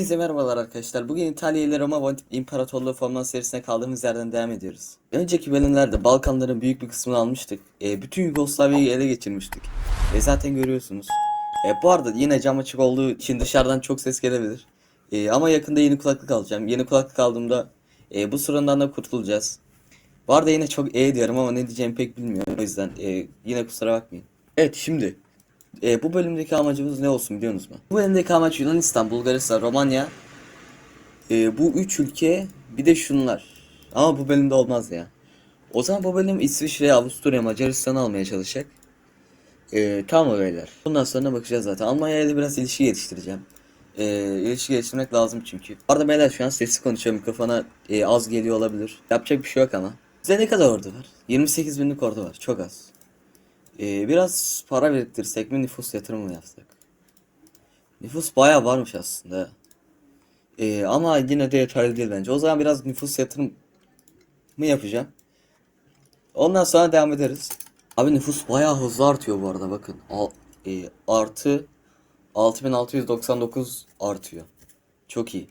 Herkese merhabalar arkadaşlar. Bugün İtalya ile Roma İmparatorluğu forma serisine kaldığımız yerden devam ediyoruz. Önceki bölümlerde Balkanların büyük bir kısmını almıştık. E, bütün Yugoslavya'yı ele geçirmiştik. E, zaten görüyorsunuz. E, bu arada yine cam açık olduğu için dışarıdan çok ses gelebilir. E, ama yakında yeni kulaklık alacağım. Yeni kulaklık aldığımda e, bu sorundan da kurtulacağız. Bu arada yine çok e diyorum ama ne diyeceğimi pek bilmiyorum. O yüzden e, yine kusura bakmayın. Evet şimdi e, bu bölümdeki amacımız ne olsun biliyorsunuz mu? Bu bölümdeki amaç Yunanistan, Bulgaristan, Romanya. E, bu üç ülke bir de şunlar. Ama bu bölümde olmaz ya. O zaman bu bölüm İsviçre, Avusturya, Macaristan'ı almaya çalışacak. E, tamam beyler. Bundan sonra bakacağız zaten. Almanya ile biraz ilişki geliştireceğim. E, ilişki geliştirmek lazım çünkü. Bu arada beyler şu an sesli konuşuyor. Mikrofona e, az geliyor olabilir. Yapacak bir şey yok ama. Size ne kadar ordu var? 28 binlik ordu var. Çok az. Ee, biraz para biriktirsek mi nüfus yatırımı mı yapsak? Nüfus bayağı varmış aslında. Ee, ama yine de yeterli değil bence. O zaman biraz nüfus yatırım mı yapacağım? Ondan sonra devam ederiz. Abi nüfus bayağı hızlı artıyor bu arada bakın. Al, e, artı 6699 artıyor. Çok iyi.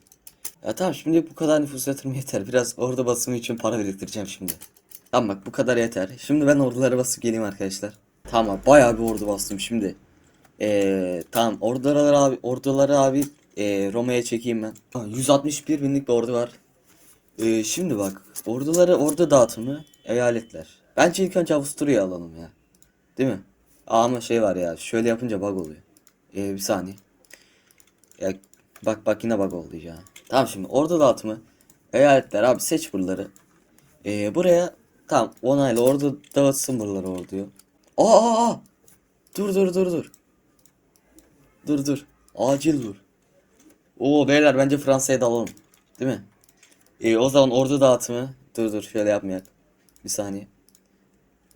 Ya tamam şimdi bu kadar nüfus yatırımı yeter. Biraz orada basımı için para biriktireceğim şimdi. Tamam bak bu kadar yeter. Şimdi ben ordulara basıp geleyim arkadaşlar. Tamam bayağı bir ordu bastım şimdi. Ee, tamam orduları abi orduları abi ee, Roma'ya çekeyim ben. Ha, 161 binlik bir ordu var. Ee, şimdi bak orduları ordu dağıtımı eyaletler. Bence ilk önce Avusturya'yı alalım ya. Değil mi? Aa, ama şey var ya şöyle yapınca bug oluyor. Ee, bir saniye. Ya, bak bak yine bug oldu ya. Tamam şimdi ordu dağıtımı eyaletler abi seç buraları. Ee, buraya tamam onayla ordu dağıtsın buraları orduyu. Aa! Dur dur dur dur. Dur dur. Acil dur. Oo beyler bence Fransa'ya dalalım. Değil mi? Ee, o zaman ordu dağıtımı. Dur dur şöyle yapmayak. Bir saniye.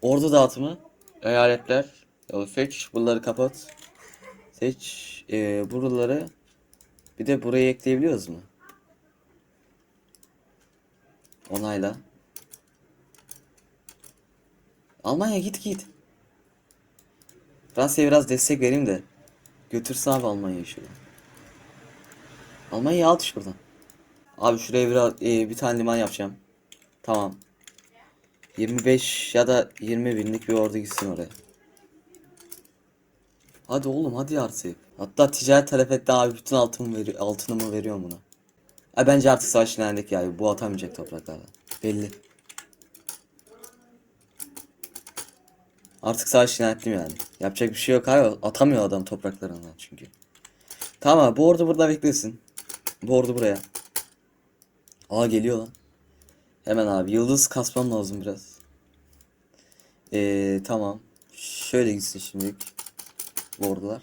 Ordu dağıtımı. Eyaletler. Ya, seç. Buraları kapat. Seç. Ee, buraları. Bir de burayı ekleyebiliyoruz mu? Onayla. Almanya git git. Fransa'ya biraz destek vereyim de. Götürsün abi Almanya'yı şuradan. Almanya'yı al şuradan. Abi şuraya biraz e, bir tane liman yapacağım. Tamam. 25 ya da 20 binlik bir ordu gitsin oraya. Hadi oğlum hadi artık. Hatta ticaret talep etti abi bütün altın veri altınımı veriyorum buna. Ay bence artık savaş ilerledik ya. Bu atamayacak topraklardan. Belli. Artık savaş ilerlettim yani. Yapacak bir şey yok abi. Atamıyor adam topraklarından çünkü. Tamam abi, bu ordu burada beklesin. Bu ordu buraya. Aa geliyor lan. Hemen abi yıldız kasmam lazım biraz. Ee, tamam. Şöyle gitsin şimdilik. Bu ordular.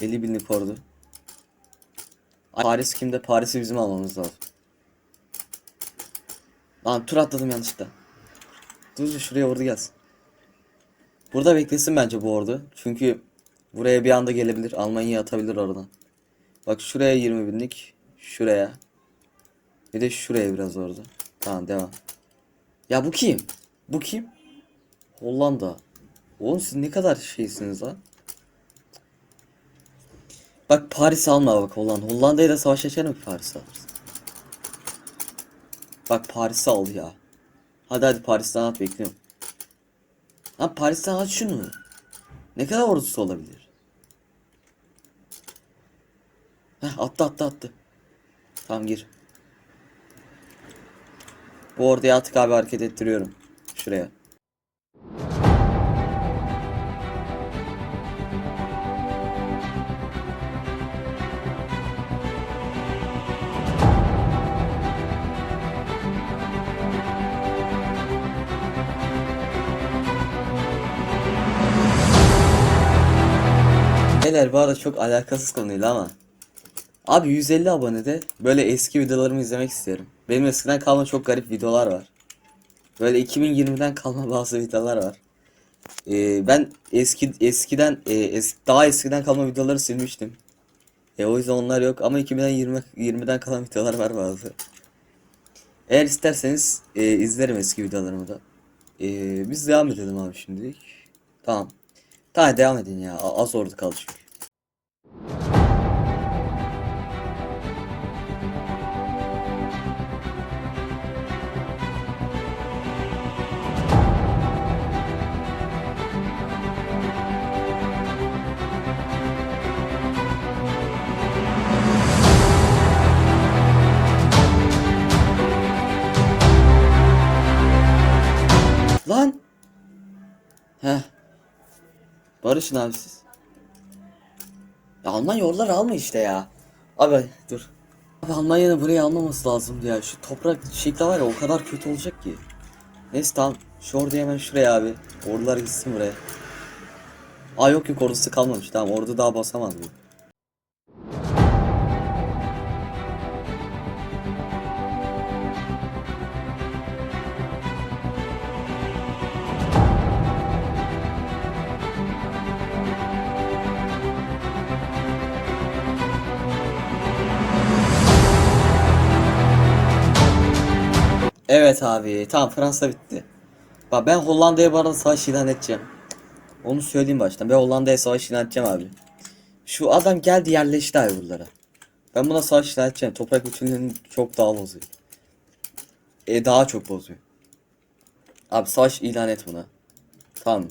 50 binlik ordu. Paris kimde? Paris'i bizim almamız lazım. Lan tur atladım yanlışlıkla. Dur, şuraya ordu gelsin. Burada beklesin bence bu ordu. Çünkü buraya bir anda gelebilir. Almanya'ya atabilir oradan. Bak şuraya 20 binlik. Şuraya. Bir de şuraya biraz ordu. Tamam devam. Ya bu kim? Bu kim? Hollanda. Oğlum siz ne kadar şeysiniz lan? Bak Paris alma bak Hollanda. Hollanda'ya da savaş açar mı Paris alırsın? Bak Paris'i al ya. Hadi hadi Paris'ten at bekliyorum. Lan Paris'ten aç şunu. Ne kadar ordusu olabilir? Heh attı attı attı. Tamam gir. Bu orduya artık abi hareket ettiriyorum. Şuraya. Beyler bu arada çok alakasız konuyla ama Abi 150 abonede böyle eski videolarımı izlemek istiyorum. Benim eskiden kalma çok garip videolar var. Böyle 2020'den kalma bazı videolar var. Ee, ben eski eskiden e, es, daha eskiden kalma videoları silmiştim. E, o yüzden onlar yok ama 2020 20'den kalan videolar var bazı. Eğer isterseniz e, izlerim eski videolarımı da. E, biz devam edelim abi şimdilik. Tamam. Tamam devam edin ya. Az ordu kaldı. Lan. Heh. Barışın abi siz. Ya Almanya oraları alma işte ya. Abi dur. Abi Almanya'nın burayı almaması lazımdı ya. Şu toprak şekli var ya o kadar kötü olacak ki. Neyse tamam. Şu ordu hemen şuraya abi. Ordular gitsin buraya. Aa yok yok ordusu kalmamış. Tamam ordu daha basamaz bu. Evet abi. Tamam Fransa bitti. Bak ben Hollanda'ya bu arada savaş ilan edeceğim. Onu söyleyeyim baştan. Ben Hollanda'ya savaş ilan edeceğim abi. Şu adam geldi yerleşti abi buralara. Ben buna savaş ilan edeceğim. Toprak bütünlüğünü çok daha bozuyor. E daha çok bozuyor. Abi savaş ilan et buna. Tamam.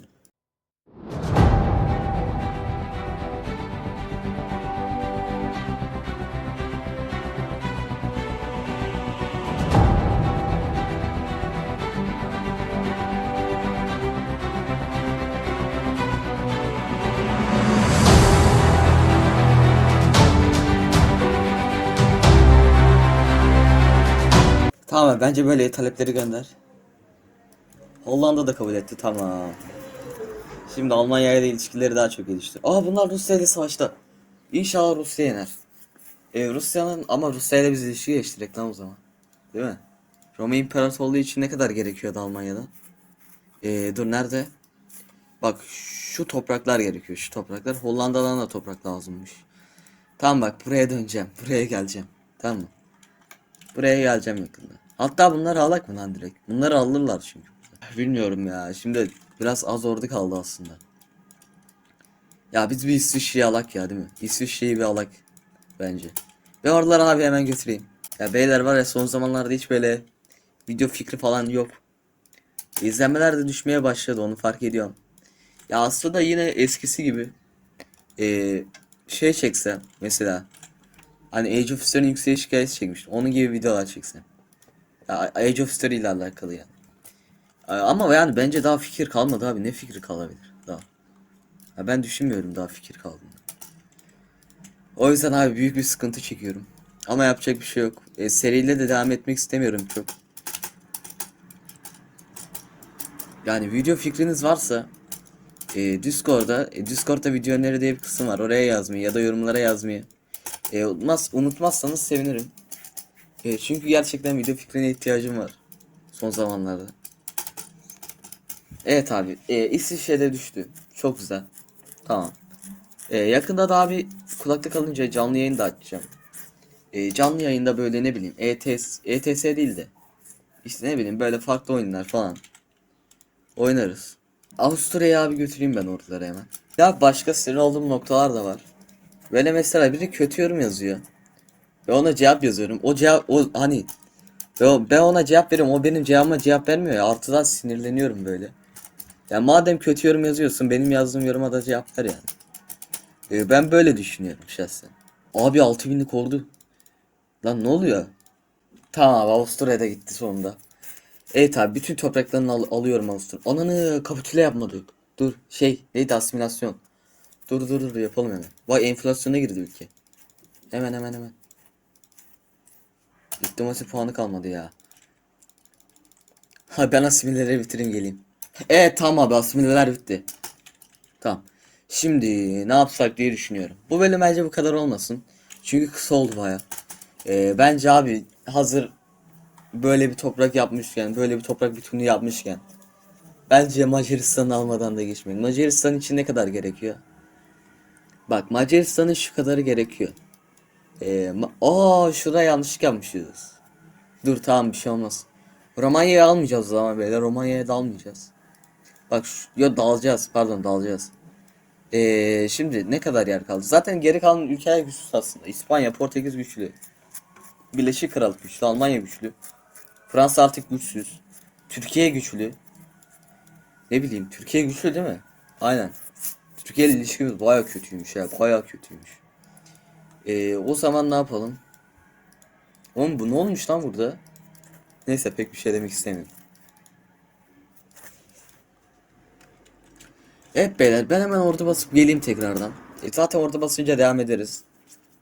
Tamam bence böyle talepleri gönder. Hollanda da kabul etti tamam. Şimdi Almanya ile ilişkileri daha çok gelişti. Aa bunlar Rusya ile savaşta. İnşallah Rusya yener. Ee, Rusya'nın ama Rusya ile biz ilişki geliştirek lan o zaman. Değil mi? Roma İmparatorluğu için ne kadar gerekiyordu Almanya'da? Ee, dur nerede? Bak şu topraklar gerekiyor şu topraklar. Hollanda'dan da toprak lazımmış. Tamam bak buraya döneceğim. Buraya geleceğim. Tamam mı? Buraya geleceğim yakında. Hatta bunları alak mı lan direkt? Bunları alırlar çünkü. Bilmiyorum ya. Şimdi biraz az ordu kaldı aslında. Ya biz bir İsviçre'yi alak ya değil mi? İsviçre'yi bir alak. Bence. Ve oraları abi hemen götüreyim. Ya beyler var ya son zamanlarda hiç böyle video fikri falan yok. İzlenmeler de düşmeye başladı onu fark ediyorum. Ya aslında yine eskisi gibi eee, şey çeksem mesela Hani Age of History'nin yükseliş hikayesi çekmiştim. Onun gibi videolar çeksem. Age of History ile alakalı yani. A- Ama yani bence daha fikir kalmadı abi. Ne fikri kalabilir daha? Ya ben düşünmüyorum daha fikir kaldığını. O yüzden abi büyük bir sıkıntı çekiyorum. Ama yapacak bir şey yok. E, seriyle de devam etmek istemiyorum çok. Yani video fikriniz varsa e, Discord'da e, Discord'da video öneri diye bir kısım var. Oraya yazmayı ya da yorumlara yazmayı. E, unutmaz, unutmazsanız sevinirim. E, çünkü gerçekten video fikrine ihtiyacım var. Son zamanlarda. Evet abi. E, İsviçre'de düştü. Çok güzel. Tamam. E, yakında da abi kulaklık alınca canlı yayın da açacağım. E, canlı yayında böyle ne bileyim ETS, ETS değil de işte ne bileyim böyle farklı oyunlar falan oynarız. Avusturya'ya abi götüreyim ben ortalara hemen. Ya başka sinir olduğum noktalar da var. Böyle mesela biri kötü yorum yazıyor. Ve ona cevap yazıyorum. O cevap o hani ben ona cevap veriyorum. O benim cevabıma cevap vermiyor ya. Artıdan sinirleniyorum böyle. Ya madem kötü yorum yazıyorsun benim yazdığım yoruma da cevap ver yani. Ee, ben böyle düşünüyorum şahsen. Abi 6000'lik oldu. Lan ne oluyor? Tamam abi Avusturya'da gitti sonunda. Evet abi bütün topraklarını al- alıyorum Avusturya. Ananı kapitüle yapmadık. Dur şey neydi asimilasyon. Dur dur dur yapalım hemen. Vay enflasyona girdi ülke. Hemen hemen hemen. Diplomasi puanı kalmadı ya. Ha ben asimileleri bitireyim geleyim. Evet tamam abi asimileler bitti. Tamam. Şimdi ne yapsak diye düşünüyorum. Bu bölüm bence bu kadar olmasın. Çünkü kısa oldu baya. Ee, bence abi hazır böyle bir toprak yapmışken, böyle bir toprak bütünlüğü yapmışken bence Macaristan'ı almadan da geçmeyin. Macaristan için ne kadar gerekiyor? Bak Macaristan'ın şu kadarı gerekiyor. Ee, Aa şurada yanlışlık yapmışız. Dur tamam bir şey olmaz. Romanya'yı almayacağız o zaman böyle. Romanya'ya da almayacağız. Bak şu, yo dalacağız pardon dalacağız. Ee, şimdi ne kadar yer kaldı? Zaten geri kalan ülkeler güçsüz aslında. İspanya, Portekiz güçlü. Birleşik Krallık güçlü. Almanya güçlü. Fransa artık güçsüz. Türkiye güçlü. Ne bileyim Türkiye güçlü değil mi? Aynen. Türkiye ile ilişkimiz baya kötüymüş ya. Baya kötüymüş. Ee, o zaman ne yapalım? Oğlum bu ne olmuş lan burada? Neyse pek bir şey demek istemiyorum. Evet beyler ben hemen orada basıp geleyim tekrardan. E, zaten orada basınca devam ederiz.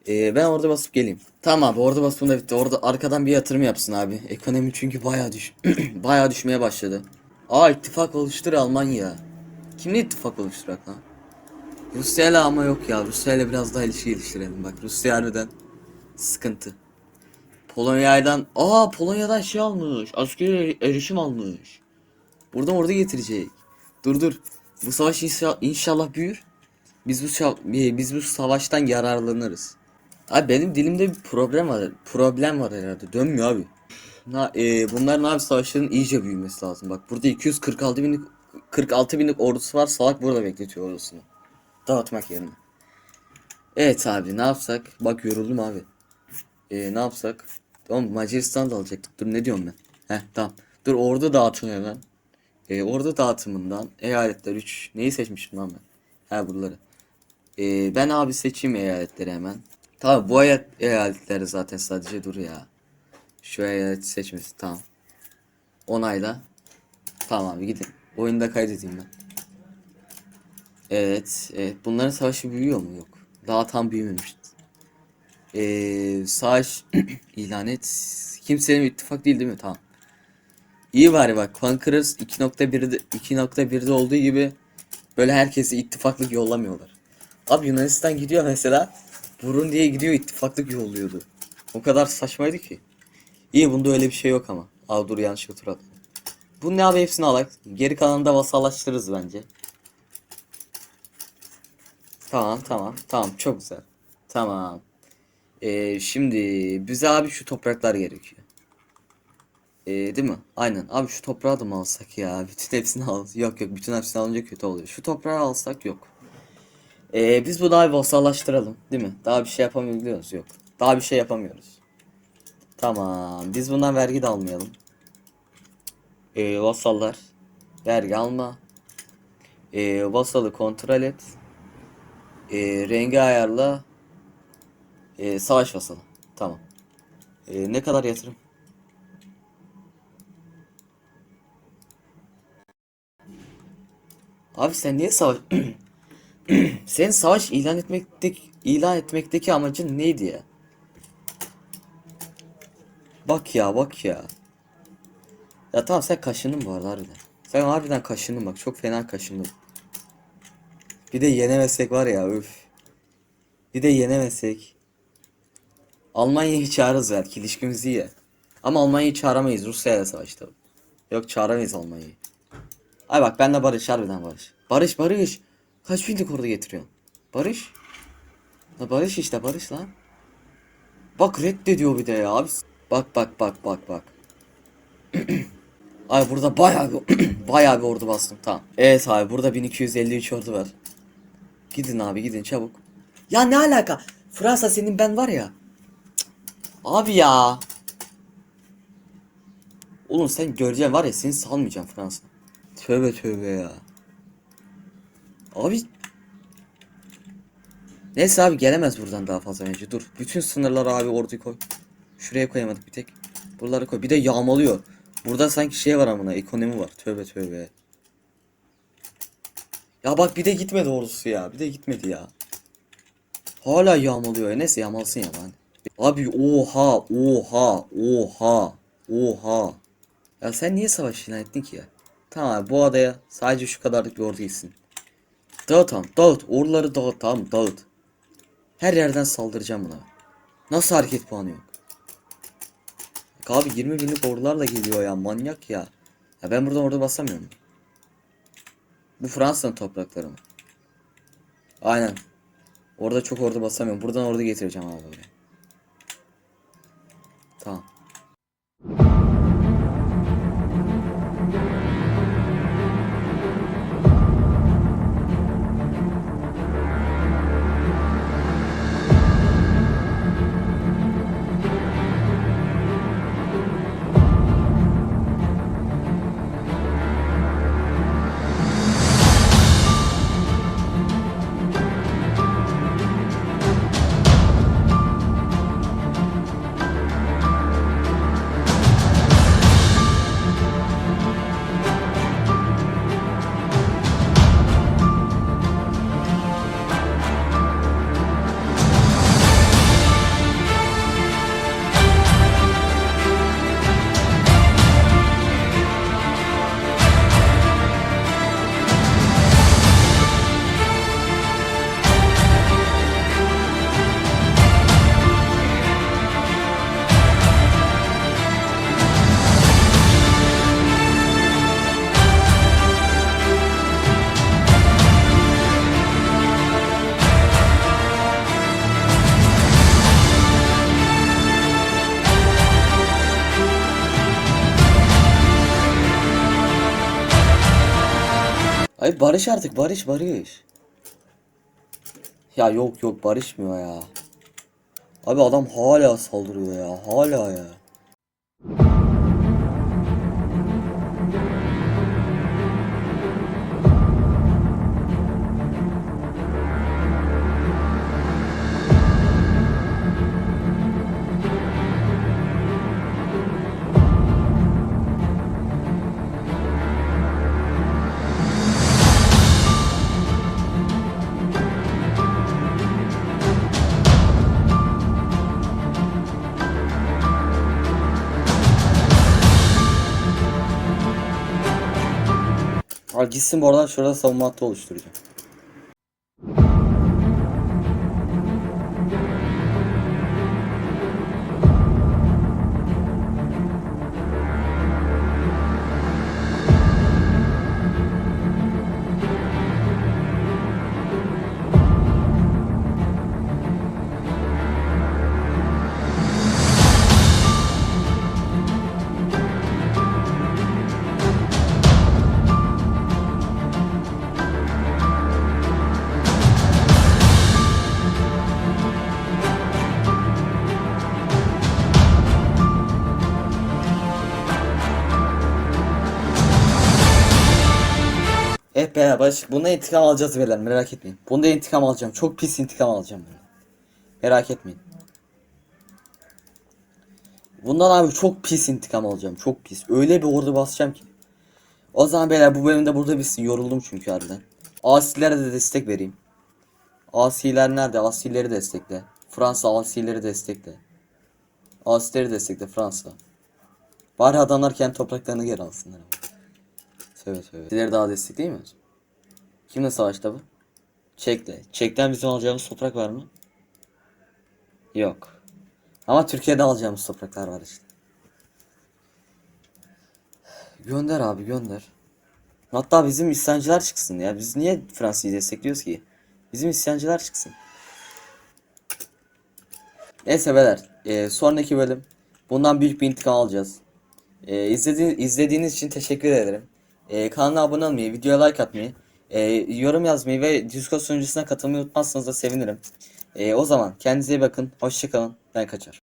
E, ben orada basıp geleyim. Tamam abi orada basım da bitti. Orada arkadan bir yatırım yapsın abi. Ekonomi çünkü bayağı düş bayağı düşmeye başladı. Aa ittifak oluştur Almanya. Kimle ittifak oluşturak lan? Rusya'yla ama yok ya. Rusya'yla biraz daha ilişki geliştirelim. Bak Rusya harbiden sıkıntı. Polonya'dan aa Polonya'dan şey almış. Askeri erişim almış. Buradan orada getirecek. Dur dur. Bu savaş inşa- inşallah büyür. Biz bu biz bu savaştan yararlanırız. Abi benim dilimde bir problem var. Problem var herhalde. Dönmüyor abi. Na, e, bunların abi savaşların iyice büyümesi lazım. Bak burada 246 binlik 46 binlik ordusu var. Salak burada bekletiyor ordusunu. Dağıtmak yerine. Evet abi ne yapsak? Bak yoruldum abi. E, ne yapsak? Tamam Macaristan da alacaktık. Dur ne diyorum ben? Heh tamam. Dur ordu dağıtın hemen. E, ordu dağıtımından eyaletler 3. Neyi seçmişim lan ben? Ha buraları. E, ben abi seçeyim eyaletleri hemen. Tamam bu eyalet, eyaletleri zaten sadece dur ya. Şu eyalet seçmesi tamam. Onayla. Tamam abi gidin. Oyunda kaydedeyim ben. Evet, evet. Bunların savaşı büyüyor mu? Yok. Daha tam büyümemiş. Ee, savaş ilan et. Kimsenin ittifak değil değil mi? Tamam. İyi bari bak. Conquerors 2.1'de 2.1'de olduğu gibi böyle herkese ittifaklık yollamıyorlar. Abi Yunanistan gidiyor mesela. Burundi'ye gidiyor ittifaklık yolluyordu. O kadar saçmaydı ki. İyi bunda öyle bir şey yok ama. Aa dur yanlışlıkla tur attım. Bu ne abi hepsini alak. Geri kalanını da vasallaştırırız bence. Tamam tamam tamam çok güzel. Tamam. Ee, şimdi bize abi şu topraklar gerekiyor. Ee, değil mi? Aynen. Abi şu toprağı da mı alsak ya? Bütün hepsini al. Yok yok bütün hepsini alınca kötü oluyor. Şu toprağı alsak yok. Ee, biz bu daha bir vasallaştıralım. Değil mi? Daha bir şey yapamıyoruz. Yok. Daha bir şey yapamıyoruz. Tamam. Biz bundan vergi de almayalım. Ee, vasallar. Vergi alma. Ee, vasalı kontrol et. Ee, rengi ayarla. Ee, savaş vasalı. Tamam. Ee, ne kadar yatırım? Abi sen niye savaş... Senin savaş ilan etmekteki ilan etmekteki amacın neydi ya? Bak ya bak ya. Ya tamam sen kaşındın bu arada harbiden. Sen harbiden kaşındın bak çok fena kaşındın. Bir de yenemesek var ya üf. Bir de yenemesek. Almanya'yı çağırırız belki ilişkimiz iyi. Ama Almanya'yı çağıramayız Rusya'yla savaşta. Yok çağıramayız Almanya'yı. Ay bak ben de Barış harbiden Barış. Barış Barış. Kaç binlik orada getiriyorsun? Barış. La Barış işte Barış lan. Bak reddediyor bir de ya abi. Bak bak bak bak bak. Ay burada bayağı bir, bayağı bir ordu bastım tamam. Evet abi burada 1253 ordu var. Gidin abi gidin çabuk. Ya ne alaka? Fransa senin ben var ya. Abi ya. Oğlum sen göreceksin var ya seni salmayacağım Fransa. Tövbe tövbe ya. Abi. Neyse abi gelemez buradan daha fazla önce. Dur. Bütün sınırları abi orduyu koy. Şuraya koyamadık bir tek. Buraları koy. Bir de yağmalıyor. Burada sanki şey var amına ekonomi var. Tövbe tövbe. Ya bak bir de gitmedi ordusu ya. Bir de gitmedi ya. Hala yağmalıyor. Neyse yağmalsın ya lan. Abi oha oha oha oha. Ya sen niye savaş ilan ettin ki ya? Tamam bu adaya sadece şu kadarlık bir ordu gitsin. Dağıt tamam dağıt. Orduları dağıt tamam dağıt. Her yerden saldıracağım buna. Nasıl hareket puanı yok? Abi 20 binlik ordularla geliyor ya manyak ya. Ya ben buradan ordu basamıyorum. Bu Fransa'nın toprakları mı? Aynen. Orada çok ordu basamıyorum. Buradan ordu getireceğim abi oraya. Barış artık barış barış. Ya yok yok barışmıyor ya. Abi adam hala saldırıyor ya hala ya. Abi gitsin bu aradan şurada savunma hattı oluşturacağım. Eh be baş bunda intikam alacağız beyler merak etmeyin. Bunda intikam alacağım. Çok pis intikam alacağım ben. Merak etmeyin. Bundan abi çok pis intikam alacağım. Çok pis. Öyle bir ordu basacağım ki. O zaman beyler bu bölümde burada bitsin. Yoruldum çünkü harbiden. Asilere de destek vereyim. Asiler nerede? Asileri destekle. Fransa asileri destekle. Asileri destekle Fransa. Bari adamlar kendi topraklarını geri alsınlar. Ama. Tövbe tövbe. Asileri daha destekleyeyim mi? Kimle savaşta bu? Çek'le. Çek'ten bizim alacağımız toprak var mı? Yok. Ama Türkiye'de alacağımız topraklar var işte. Gönder abi gönder. Hatta bizim isyancılar çıksın ya. Biz niye Fransa'yı destekliyoruz ki? Bizim isyancılar çıksın. Neyse beyler. e, sonraki bölüm. Bundan büyük bir intikam alacağız. E, izledi, izlediğiniz için teşekkür ederim. E, kanala abone olmayı, videoya like atmayı, e, yorum yazmayı ve Discord sunucusuna katılmayı unutmazsanız da sevinirim. E, o zaman kendinize iyi bakın. Hoşçakalın. Ben kaçar.